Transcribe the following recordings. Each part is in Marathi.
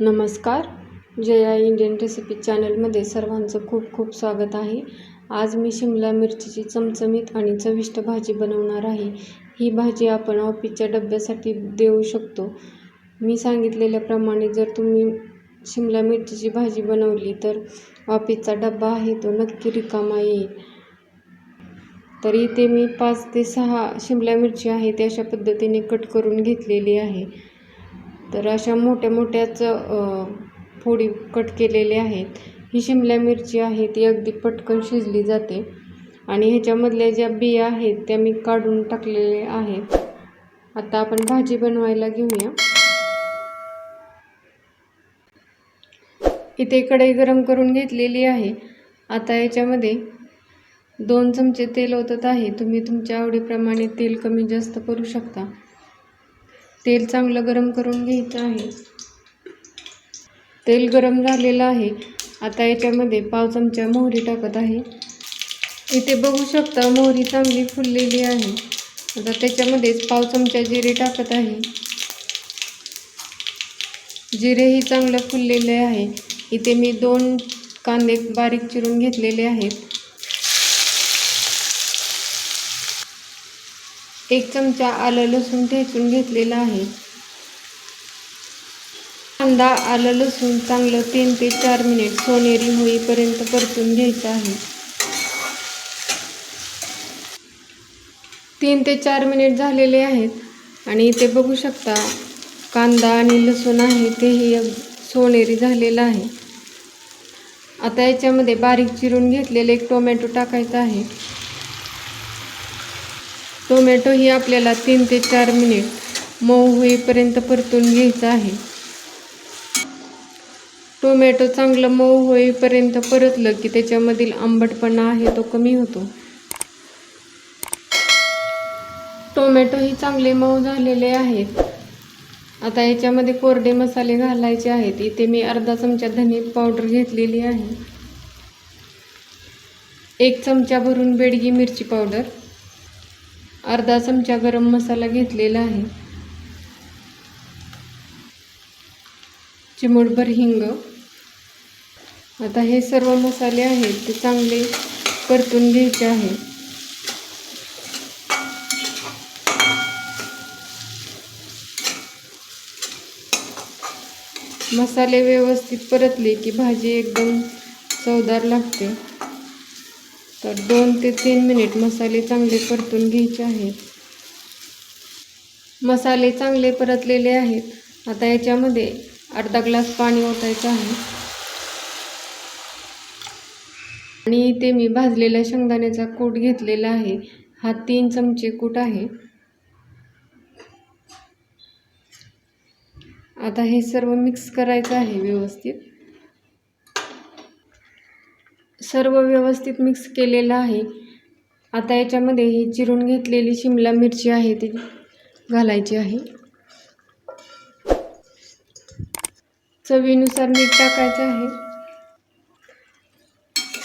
नमस्कार. जया इंडियन रेसिपी चॅनलमध्ये सर्वांचं खूप खूप स्वागत आहे. आज मी शिमला मिरचीची चमचमीत आणि चविष्ट भाजी बनवणार आहे. ही भाजी आपण ऑफिसच्या डब्यासाठी देऊ शकतो. मी सांगितलेल्याप्रमाणे जर तुम्ही शिमला मिरचीची भाजी बनवली तर ऑफिसचा डब्बा आहे तो नक्की रिकामा येईल. तर इथे मी पाच ते सहा शिमला मिरची आहे ते अशा पद्धतीने कट करून घेतलेली आहे. तर अशा मोठ्या मोठ्याच फोडी कट केलेले आहेत. ही शिमला मिरची आहे ती अगदी पटकन शिजली जाते. आणि ह्याच्यामधल्या ज्या बिया आहेत त्या मी काढून टाकलेल्या आहेत. आता आपण भाजी बनवायला घेऊया. इथे कढई गरम करून घेतलेली आहे. आता याच्यामध्ये दोन चमचे तेल ओतत आहे. तुम्ही तुमच्या आवडीप्रमाणे तेल कमी जास्त करू शकता. तेल चांगलं गरम करून घ्यायचं आहे. तेल गरम झालेलं आहे. आता याच्यामध्ये पाव चमचा मोहरी टाकत आहे. इथे बघू शकता मोहरी चांगली फुललेली आहे. आता त्याच्यामध्येच पाव चमचा जिरे टाकत आहे. जिरेही चांगलं फुललेले आहे. इथे मी दोन कांदे बारीक चिरून घेतलेले आहेत. एक चमचा आलं लसूण ठेचून घेतलेला आहे. कांदा आलं लसूण चांगलं तीन ते चार मिनिट सोनेरी होईपर्यंत परतून घ्यायचं आहे. तीन ते चार मिनिट झालेले आहेत आणि इथे बघू शकता कांदा आणि लसूण आहे तेही सोनेरी झालेलं आहे. आता याच्यामध्ये बारीक चिरून घेतलेले एक टोमॅटो टाकायचा आहे. टोमॅटो ही आपल्याला तीन ते चार मिनिट मऊ होईपर्यंत परतून घ्यायचं आहे. टोमॅटो चांगलं मऊ होईपर्यंत परतलं की त्याच्यामधील आंबटपणा आहे तो कमी होतो. टोमॅटो ही चांगले मऊ झालेले आहेत. आता याच्यामध्ये कोरडे मसाले घालायचे आहेत. इथे मी अर्धा चमचा धने पावडर घेतलेली आहे. एक चमचा भरून बेडगी मिरची पावडर. अर्धा चमचा गरम मसाला घेतलेला आहे. चिमूटभर हिंग. आता हे सर्व मसाले आहेत ते चांगले परतून घ्यायचे आहे. मसाले व्यवस्थित परतले की भाजी एकदम चवदार लागते. तर दोन ते तीन मिनिट मसाले चांगले परतून घ्यायचे आहेत. मसाले चांगले परतलेले आहेत. आता याच्यामध्ये अर्धा ग्लास पाणी ओतायचं आहे. आणि इथे मी भाजलेल्या शेंगदाण्याचा कूट घेतलेला आहे. हा तीन चमचे कूट आहे. आता हे सर्व मिक्स करायचं आहे व्यवस्थित. सर्व व्यवस्थित मिक्स केलेलं आहे. आता याच्यामध्ये ही चिरून घेतलेली शिमला मिरची आहे ती घालायची आहे. चवीनुसार मीठ टाकायचं आहे.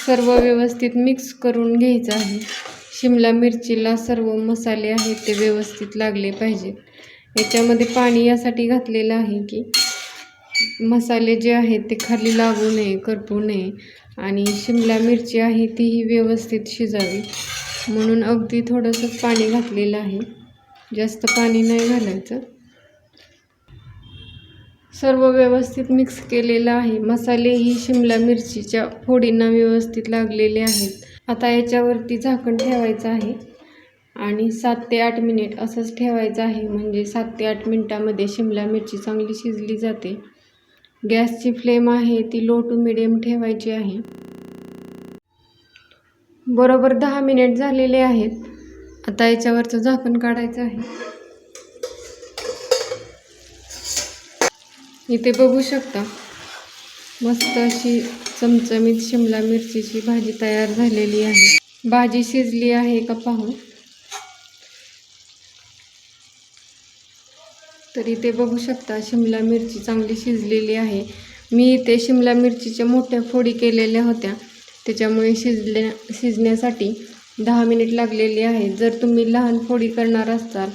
सर्व व्यवस्थित मिक्स करून घ्यायचं आहे. शिमला मिरचीला सर्व मसाले आहेत ते व्यवस्थित लागले पाहिजेत याच्यामध्ये पाणी यासाठी घातलेलं आहे की मसाले जे आहेत ते खाली लागू नये करपू नये. आणि शिमला मिरची आहे तीही व्यवस्थित शिजावी. म्हणून अगदी थोडंसं पाणी घातलेलं आहे. जास्त पाणी नाही घालायचं. सर्व व्यवस्थित मिक्स केलेलं आहे. मसालेही शिमला मिरचीच्या फोडींना व्यवस्थित लागलेले आहेत. आता याच्यावरती झाकण ठेवायचं आहे. आणि सात ते आठ मिनिट असंच ठेवायचं आहे. म्हणजे सात ते आठ मिनिटामध्ये शिमला मिरची चांगली शिजली जाते. गॅसची फ्लेम आहे ती लो टू मिडियम ठेवायची आहे. बरोबर दहा मिनिट झालेले आहेत. आता याच्यावरचं झाकण काढायचं आहे. इथे बघू शकता मस्त अशी चमचमीत शिमला मिरचीची भाजी तयार झालेली आहे. भाजी शिजली आहे का पाहू. तर इथे बघू शकता शिमला मिरची चांगली शिजलेली आहे. मी इथे शिमला मिरचीच्या मोठ्या फोडी केलेल्या होत्या. त्याच्यामुळे शिजल्या शिजण्यासाठी दहा मिनिट लागलेली आहे. जर तुम्ही लहान फोडी करणार असाल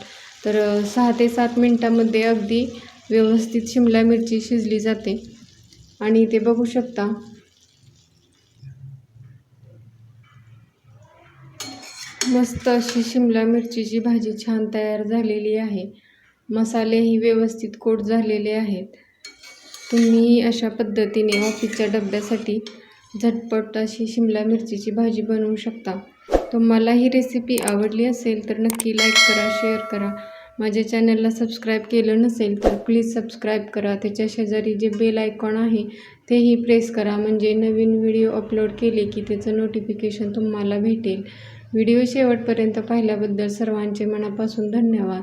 तर सहा ते सात मिनटामध्ये अगदी व्यवस्थित शिमला मिरची शिजली जाते. आणि इथे बघू शकता मस्त अशी शिमला मिरचीची भाजी छान तयार झालेली आहे. मसालेही व्यवस्थित कोट झालेले आहेत. तुम्ही अशा पद्धतीने ऑफिसच्या डब्यासाठी झटपट अशी शिमला मिरचीची भाजी बनवू शकता. तुम्हाला ही रेसिपी आवडली असेल तर नक्की लाईक करा शेअर करा. माझ्या चॅनलला सबस्क्राईब केलं नसेल तर प्लीज सबस्क्राईब करा. त्याच्या शेजारी जे बेल आयकॉन आहे तेही प्रेस करा. म्हणजे नवीन व्हिडिओ अपलोड केले की त्याचं नोटिफिकेशन तुम्हाला भेटेल. व्हिडिओ शेवटपर्यंत पाहिल्याबद्दल सर्वांचे मनापासून धन्यवाद.